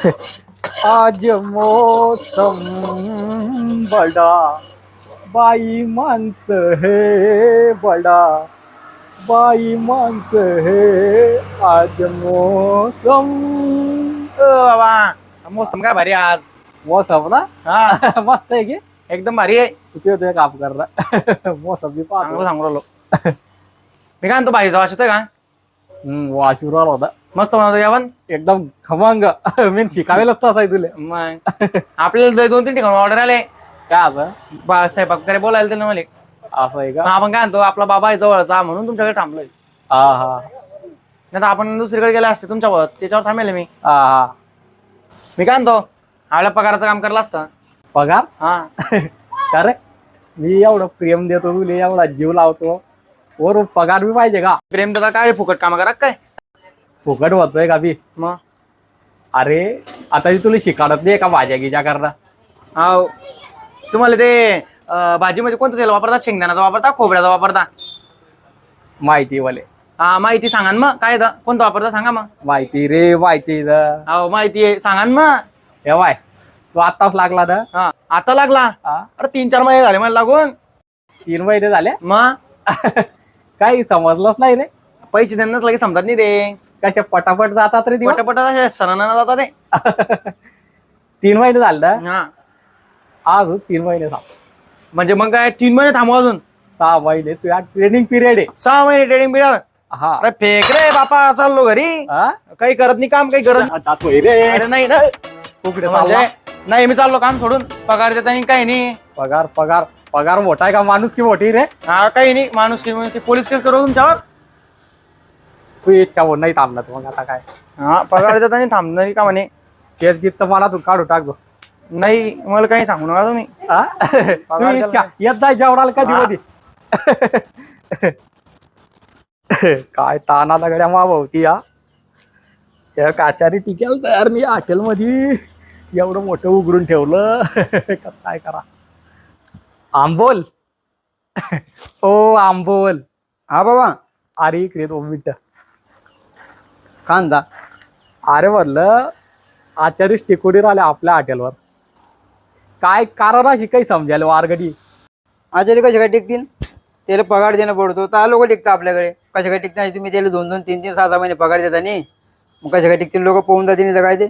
आज मौसम बडा बाई माणस हे बडा बाई माणस हे आज मौसम. बाबा मोसम काय भारी आज? मौसम ना? हा. मस्त आहे की? एकदम भारी आहे. तुझे होते काम कर रहा मौसम भी पाहतो. सांगू राहिलो. मी काय म्हणतो भाजी वाच का? हम्म वाशिवर आला होता. मस्त बनवतो जेवण एकदम खमंग. मी शिकावेलच तसा आहे तुले. मग. आपल्याला दोन तीन ठिकाणी ऑर्डर आले काय असं बा- स्वयंपाक वगैरे बोलायला त्यांना मला असं आहे का? मग आपण काय म्हणतो आपला बाबा आहे जवळचा म्हणून तुमच्याकडे थांबलोय. हा हा. नाही आपण दुसरीकडे गेले असते तुमच्यावर त्याच्यावर थांबेल मी. हा हा. मी काय म्हणतो आपल्या पगाराचं काम करलं असतं. पगार? हा. का रे? मी एवढं प्रेम देतो तुले एवढा जीव लावतो. वरून पगार बी पाहिजे का? प्रेम दादा काय फुकट काम करा काय? फुकट होतोय का बी? मग? अरे आता तुला शिकाडत नाही का भाज्या गिजा करता हो तुम्हाला ते अं, भाजीमध्ये कोणतं तेल वापरतात शेंगदाण्याचा वापरता खोबऱ्याचा वापरता? माहिती वाले. हा माहिती सांगा ना मग. काय द- कोणतं वापरता सांगा मग. माहिती रे माहिती इथं. हो माहिती आहे. सांगा ना मग. हे बाय तू आत्ताच लागला ना हा आता लागला? हा? अरे तीन चार महिने झाले मला लागून. तीन महिने झाले? मग? काही समजलंच नाही रे. पैसे त्यांनाच लगेच समजत नाही ते. कसे पटापट जातात रे दिवस? पटापट सणाना जातात ते. तीन महिने झाले हा. अजून तीन महिने थांब म्हणजे मग काय तीन महिने थांबू अजून? सहा महिने तुझ्या ट्रेनिंग पिरियड आहे. सहा महिने ट्रेडिंग पिरियड हा. अरे फेक रे बापा चाललो घरी. हा? काही करत नाही काम काही करत रे. अरे नाही ना. कुकडे म्हणजे? नाही मी चाललो काम सोडून. पगार देता नाही काही नाही. पगार पगार. पगार मोठा आहे का? माणूस की मोठी रे? हा काही नाही. माणूस की की पोलीस केस करू तुमच्यावर? तू इच्छा नाही थांबला मग आता काय? हा पगार देता नाही थांबणार का म्हणे? केस गीत तर मला तू काढू टाकतो नाही मला काही सांगू नका तुम्ही. हा? तू इच्छा येत जाय जेवणाला कधी. कधी काय ताना दगड्या मावती या त्या काचारी टिकेल तयार मी हॉटेलमध्ये एवढं मोठं उघडून ठेवलं. कसं काय करा? आंबोल. ओ आंबोल. हा बाबा. अरे इकडे दोन मिनिटं. कांदा. अरे म्हणलं आचार्यच टिकोडीर आले आपल्या हॉटेलवर. काय कारण अशी काही समजायला वारगडी. आचार्य कशा काय टिकतील? त्याला पगार देणं पडतो. तर लोक टिकतात आपल्याकडे. कशा काय टिकतात तुम्ही? त्याला दोन दोन तीन तीन सहा सहा महिने पगार देता नाही. मग कशा काय टिकतील? लोक पोहून जातील नाही तर काय ते?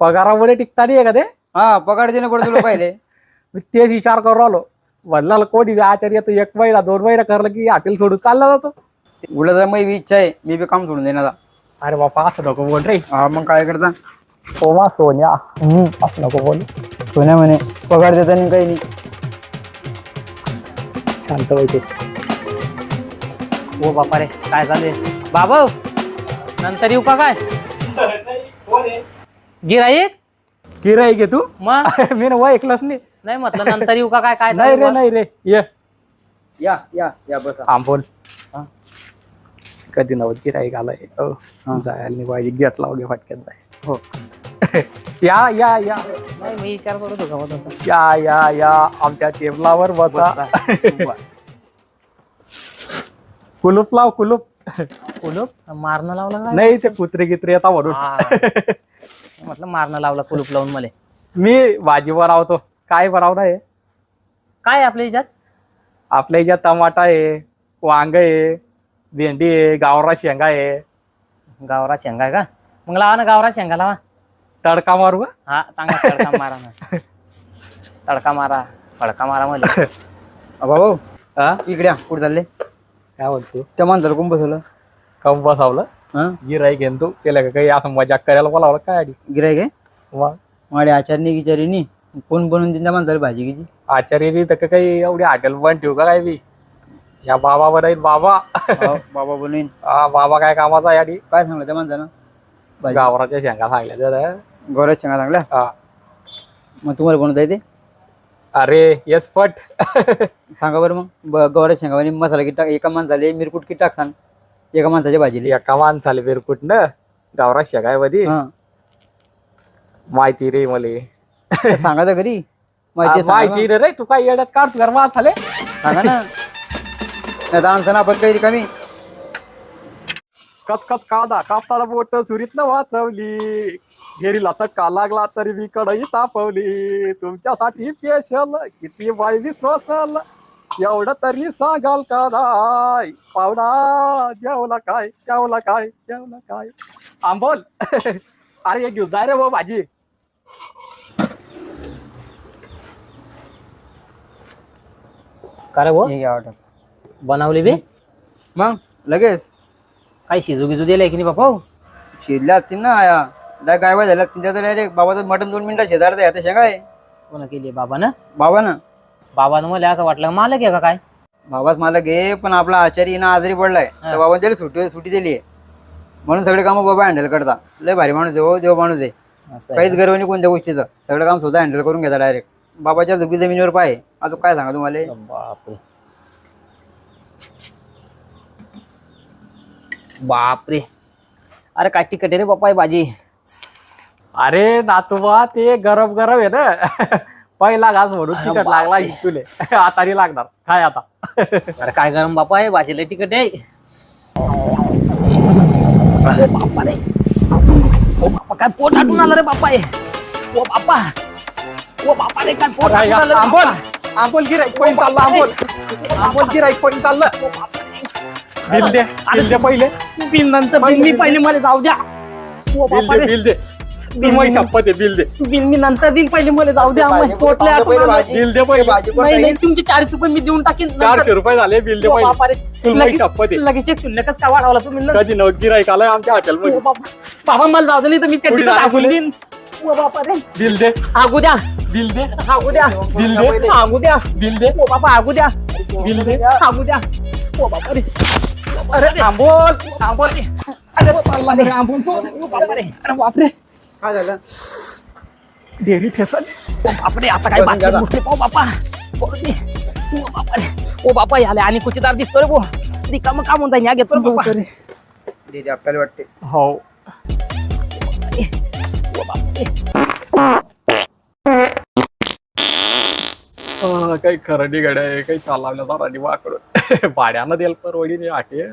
पगारामुळे टिकता नाही का ते हा पगार देणं पडतो लोक मी तेच विचार करू राहिलो म्हणलं कोणी बी आचार्य तो एक महिना दोन महिना करलं की हॉटेल सोडून चालला जातो. उलट तर मग इच्छा आहे. मी बी काम सोडून देणार. अरे बापा असं नको बोल रे. हा मग काय करता? सोमा सोन्या. हम्म, असं नको बोल. सोन्या म्हणे पगार देता नाही काही नाही. शांत व्हायचे ओ बापा रे काय चालू बाबा नंतर येऊ का काय? गिराईक किराई घे तू. मग मी ना ऐकलंच नाही. नाही म्हटलं नंतर येऊ का काय? काय नाही रे नाही रे. ये. या या या बसा. हा बोल. कधी नव्हत गिराईक आलाय हो. जायला पाहिजे गेट लाव घे फटक्यात जाय. हो. या या या. नाही मी विचार करत होतो या या या. आमच्या टेबलावर बसा. कुलूप लाव कुलूप. कुलूप? मारणं लावलं नाही ते कुत्रे गित्रे म्हणून हा. म्हटलं मारणं लावलं कुलूप लावून मला. मी भाजी बनवतो काय बनवणार आहे? काय आपल्या याच्यात? आपल्या इथे टमाटा आहे वांग आहे भेंडी आहे गावरा शेंगा आहे. गावरा शेंगा आहे का? मग लावा ना गावरा शेंगा लावा. तडका मारू का? हा चांगला तडका मारा ना. तडका मारा. फडका मारा मला भाऊ हा इकडे कुठे चालले? काय म्हणतो त्या माणसाला कोण बसवलं. कम बसावलं? हा? गिराई घेऊन तू. त्याला का काही असं मजाक करायला बोलावलं काय आधी? गिराय काय मग? माझ्या आचार्यनी गिचारीनी कोण बनवून देईन त्या माणसाला भाजी गिजी? आचार्यनी तर काही एवढी हॉटेल पण ठेवू का काय बी? या बाबा बरं बाबा. हो, बाबा बनवीन. हा बाबा काय कामाचा याडी काय सांगलं त्या माणसानं? गावराच्या शेंगा सांगल्या जरा गौरव शेंगा चांगल्या हा. मग तुम्हाला बनवता येते अरे येस पट. सांगा बरं मग. शेंगा आणि मसाला किट टाक एका माणसाला मिरकुट किट टाकसान? एका माणसाच्या भाजीला. एका माणसाला बिरकुट न? गावरा शेगायमध्ये हा. माहिती रे मले. तर सांगा तर घरी. माहिती सांगा माहिती रे तू काय येड्यात काढ घर माणसाले. सांगा ना. नाही तर आमचं ना आपण काही रिकामी. कच कच कादा कापताना बोट सुरीत न वाचवली. घेरीला चक्का लागला तरी मी कढई तापवली. तुमच्यासाठी पेशल किती बाई विश्वासल एवढं तरी सांगाल का नाय पाहुणा जेवला काय? जेवला काय? जेवला काय? आंबोल. अरे एक घेऊन जाय रे भाऊ भाजी. का रे भाऊ? हे घ्या ऑर्डर बनवली बी. मग लगेच? काही शिजू गिजू दिलंय की नाही बापा शिजल्या असतील ना आया. डाय गायबा झाल्या तिच्या तर डायरेक्ट बाबाचं मटण दोन मिनिटात शेजारचं आता शेंगा आहे कोणा केली बाबानं? बाबा ना बाबानं मला असं वाटलं मालक आहे का काय? बाबाच मला घे पण आपला आचारी ना आजारी पडलाय. तर बाबा त्याला सुट्टी सुट्टी दिली आहे. म्हणून सगळे कामं बाबा हँडल करता. लय भारी माणूस आहे हो देव माणूस आहे. असं आहे काहीच गर्व नाही कोणत्या गोष्टीचं. सगळं काम स्वतः हँडल करून घेता डायरेक्ट बाबाच्या जमिनीवर पाय. आता काय सांगा तुम्हाला? बापरे. बापरे. अरे काय तिकट आहे रे बाप्पा ही भाजी? अरे नातूबा ते गरम गरम आहे ना. पहिला घास म्हणून तिकट लागला. तुले आता नाही लागणार. काय आता. अरे काय गरम बापा आहे? भाजीला तिकट आहे. अरे बापा रे. ओ बापा काय पोट आटून आलं रे बापा ओ बापा. ओ बापा रे काय पोट आटून आलं आंबोल. बापा. आंबोल गिराईक पण चाललं आंबोल. आंबोल गिराईक पण चाललं. बापा. बिल दे बिल दे पहिले. बिल नंतर बिल मी पहिले मला जाऊ द्या. ओ बिल दे बिल दे. बिल तुम्ही मी- शपथ आहे बिल दे. बिल मी नंतर बिल पहिले मला जाऊ द्या. मग पोटले. बिल दे पहिले. नाही नाही? तुमचे चाळीस रुपये मी देऊन टाकेन नंतर- चारशे रुपये झाले बिल दे ओ पहिले. शपथ आहे. लगेच एक शुल्लकच काय वाढवला तुम्ही? न- कधी नव गिराईक आलाय आमच्या हॉटेलमध्ये? ओ बाबा बाबा मला जाऊ दे नाही तर मी चटणी पुढे. देईन. ओ बापा रे बिल दे. आगू द्या. बिल दे. आगू द्या. बिल दे. आगू द्या. बिल दे. ओ बाबा आगू द्या. बिल दे. आगू द्या. ओ बापा रे अरे आंबोल आंबोल अरे चालला रे आंबून तो. ओ बापा रे अरे बापरे काय झालं डेअरी ठेसन ओ बापरे आता काय बाकी गोष्टी पाहू बापा ओ रे. ओ बापा रे ओ बापा याले आणि कुचीदार दिसतो रे बो रिकामं काम होता ह्या घेतो रे बापा दीदी आपल्याला वाटते हो ओ बापरे काही खरडी गड्या आहे काही चालवण्याचा राणी वाकडून भाड्यानं देल परवडीने वाटेल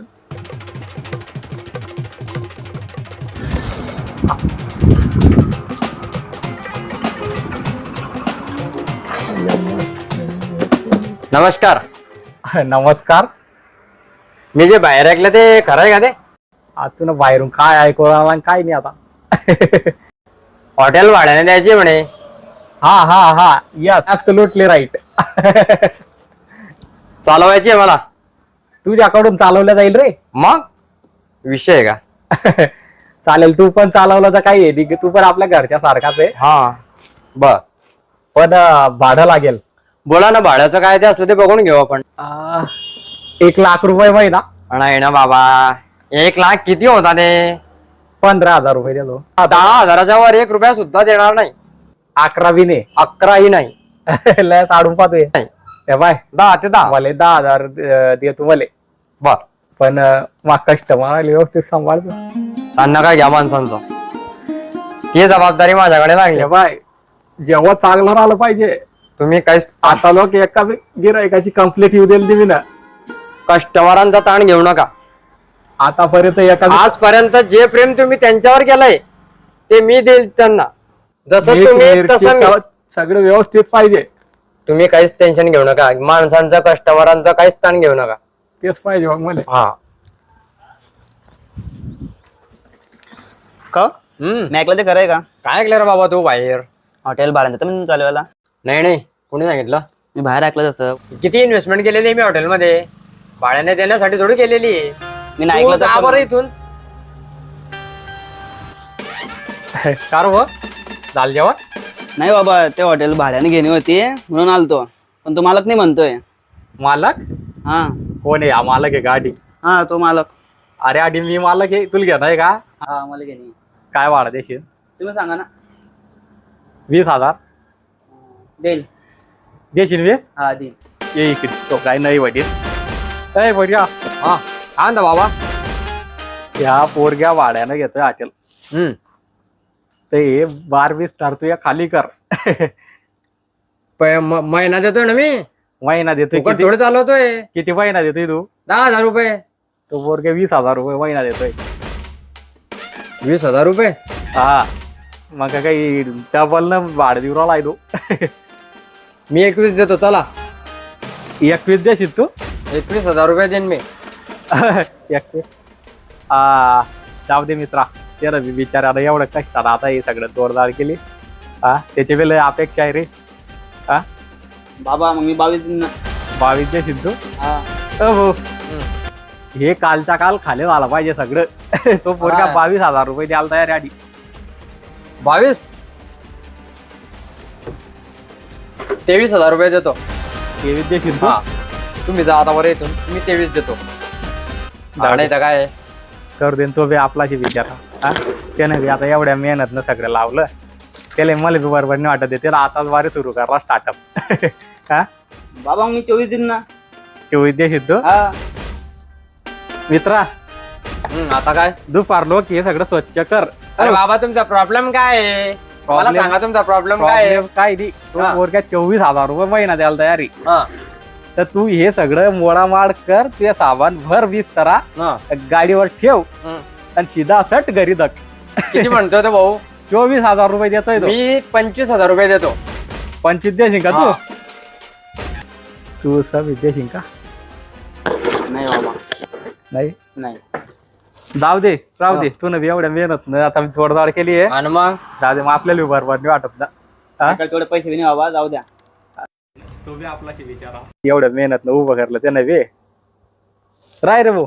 नमस्कार. नमस्कार. मी जे बाहेर ऐकलं ते खरं आहे का ते? आतून बाहेरून काय ऐकू आणि काय नाही आता. हॉटेल भाड्याने द्यायची म्हणे. हा हा हा. यस ऍब्सोल्युटली राईट चालवायची आहे मला. तुझ्याकडून चालवलं जाईल रे. मग? विषय आहे का? चालेल तू पण चालवलं तर काही आहे. तू पण आपल्या घरच्या सारखाच आहे. हा. बर. पण अं, भाडं लागेल. बोला ना भाड्याचं काय ते असलं ते बघून घेऊ आपण. अं, एक लाख रुपये महिना नाही ना बाबा. एक लाख किती होता ते? पंधरा हजार रुपये देतो. दहा हजाराच्या वर एक रुपया सुद्धा देणार नाही. अकरा बिने अकराही नाही. लय साडून पाहतोय. हे बाय. दहा ते दहा. मला दहा हजार देतो मले. बर. पण मग कस्टमर व्यवस्थित सांभाळतो त्यांना काय घ्या माणसांचं. ती जबाबदारी माझ्याकडे लागली. हे बाय. जेव्हा चांगलं राहिलं पाहिजे. तुम्ही काहीच आता लोक एका गिरायकाची कंप्लेंट येऊ दिली दिली ना. कस्टमरांचा ताण घेऊ नका. आतापर्यंत एका आजपर्यंत जे प्रेम तुम्ही त्यांच्यावर केलंय ते मी देईल त्यांना. जसं तुम्ही तसं सगळं व्यवस्थित पाहिजे. तुम्ही काहीच टेन्शन घेऊ नका. माणसांचं कस्टमरांचं काहीच ताण घेऊ नका. तेच पाहिजे मग मला. हा. का? हम्म. मी ऐकलं ते खरं आहे का? काय ऐकलं रे बाबा तू बाहेर? हॉटेल भाड्यानं मी चालवायला नाही नाही. कोणी सांगितलं? मी बाहेर ऐकलं तसं. किती इन्व्हेस्टमेंट केलेली आहे मी हॉटेलमध्ये? भाड्याने देण्यासाठी थोडी केलेली. आहे मी नाही ऐकलं तू जा तर बरं इथून. कार व झाल जेवण? नाही बाबा ते हॉटेल भाड्याने घेणे होती म्हणून आलतो. पण तो मालक नाही म्हणतोय. मालक? हा. कोण आहे? हा मालक आहे गाडी हा तो मालक. अरे आधी मी मालक आहे तुला घेणार आहे का? हा मला घेणे. काय वाढ देशील? तुम्ही सांगा ना. वीस हजार. देईल. देशील वीस? हा देईल. ये इकडे तो काय नाही वडील. काय बढिया हा काय म्हणता बाबा. ह्या पोरग्या भाड्यानं घेतोय हॉटेल हम्म. ते बार वीस तर तू या खाली कर. प- म- महिना देतोय ना मी? महिना देतोय फुकट किती? थोडे चालवतोय. किती महिना देतोय तू? दहा हजार रुपये. तो पोरगे वीस हजार रुपये महिना देतोय. वीस हजार रुपये? हा. मग काही डबल न भाडं देऊ राहिला तो. मी एकवीस देतो चला. एकवीस देशील तू? एकवीस हजार रुपये देईन मी. एकवीस. हा जाऊ दे मित्रा. त्याला मी बिचाराला एवढं कष्टात आता हे सगळं जोरदार केली. हा त्याची वेळ अपेक्षा आहे रे. बाबा मग मी बावीस दिन बावीस देशील तू हा. अ भाऊ हे कालच्या काल खाली झाला पाहिजे सगळं. तो पोरगा हा. बावीस हजार रुपये द्यायला तयार आहे आधी. बावीस? तेवीस हजार रुपये देतो. तेवीस तू हा. तुम्ही जा आता बरं इथून. मी तेवीस देतो. नाही दे. तर काय कर देन तो बी आपलाशी विचार हा? त्याने बी आता एवढ्या मेहनत सगळं लावलं. त्याला मला बी बरोबर नाही वाटत. त्याला आताच वारे सुरू करा स्टार्टअप हा? बाबा मी चोवीस दिन ना. चोवीस तू हा. मित्रा हम्म, आता काय? दुपार लोक हे सगळं स्वच्छ कर. अरे बाबा तुमचा प्रॉब्लेम काय आहे? मला Problem- सांगा तुमचा प्रॉब्लेम काय आहे? काय नाही तो हा. पोरग्या चोवीस हजार रुपये महिना द्यायला तयारी हा, तर तू हे सगळं मोडामाड कर ते सामान भर वीस तरा हा. गाडीवर ठेव हम्म. आणि सीधा सट घरी दक किती म्हणतोय तो भाऊ? चोवीस हजार रुपये देतोय तो. मी पंचवीस हजार रुपये देतो. पंचवीस देशील का हा. तू तू सब देशील का? नाही बाबा. नाही? नाही. जाऊ दे राहू दे. तू बी एवढ्या मेहनत न आता मी जोरदार केली आहे. आणि मग? जाऊ दे मग आपल्याला बी बरोबर नाही वाटत ना. हा? तेवढे पैसे बी नाही बाबा जाऊ द्या. तो बी आपलाशी विचारा. एवढं मेहनत न उभं करलं त्यानं बी. राय रे भाऊ.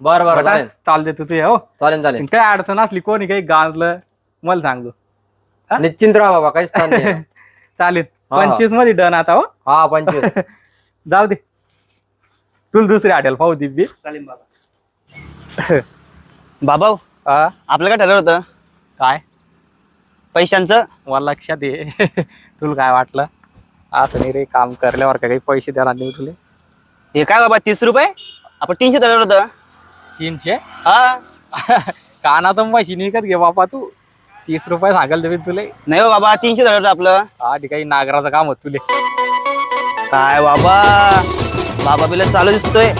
बरं बरं बटा, चालेल. चाल दे तू ते हो. चालेल चालेल. काय अडचण असली कोणी काही गाजलं मला सांगतो हा? निश्चिंत राहा बाबा काहीच ताण नाही. चालेल. हा. पंचवीसमध्ये डन आता हो. हा पंचवीस. जाऊ दे. तुला दुसरी हॉटेल पाहू दे बी. चालेल बाबा. बाबा हा? आपलं काय ठरलं होतं? काय? पैशांचं? मला लक्षात ये. तुला काय वाटलं? असं नाही रे काम करल्यावर का काही पैसे द्यायला नाही तुले हे काय बाबा तीस रुपये? आपण तीनशे होतं. तीनशे? हा. कानातून पैसे निघत घे बापा तू. तीस रुपये सांगाल तुम्ही तुले. नाही हो बाबा तीनशे होतं आपलं. हा ठीक आहे नागराचं काम होत तुले. काय बाबा बाबा बिल चालू दिसतोय.